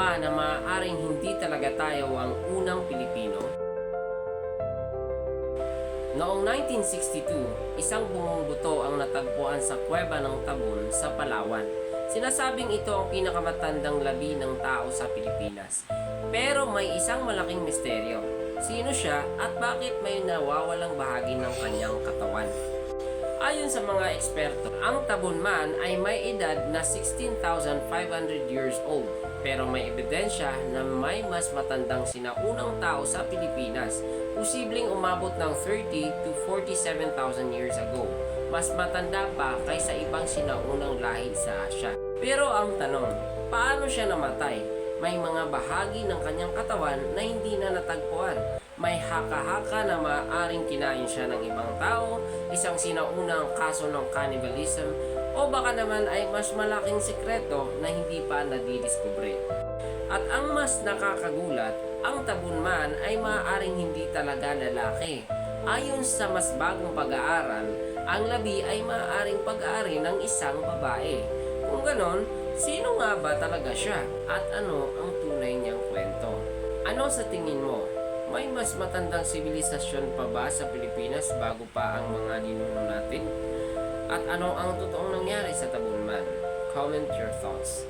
ba na maaaring hindi talaga tayo ang unang Pilipino? Noong 1962, isang bumubuto ang natagpuan sa kuweba ng Tabon sa Palawan. Sinasabing ito ang pinakamatandang labi ng tao sa Pilipinas. Pero may isang malaking misteryo. Sino siya at bakit may nawawalang bahagi ng kanyang katawan? Ayon sa mga eksperto, ang Tabon Man ay may edad na 16,500 years old pero may ebidensya na may mas matandang sinaunang tao sa Pilipinas, posibleng umabot ng 30 to 47,000 years ago. Mas matanda pa kaysa ibang sinaunang lahi sa Asya. Pero ang tanong, paano siya namatay? May mga bahagi ng kanyang katawan na hindi na natagpuan. May haka-haka na maaaring kinain siya ng ibang tao, isang sinaunang kaso ng cannibalism, o baka naman ay mas malaking sikreto na hindi pa nadidiskubre. At ang mas nakakagulat, ang tabunman ay maaaring hindi talaga lalaki. Ayon sa mas bagong pag-aaral, ang labi ay maaaring pag-aari ng isang babae. Kung ganon, sino nga ba talaga siya at ano ang tunay niyang kwento? Ano sa tingin mo? May mas matandang sibilisasyon pa ba sa Pilipinas bago pa ang mga ninuno natin? At ano ang totoong nangyari sa Tabunman? Comment your thoughts.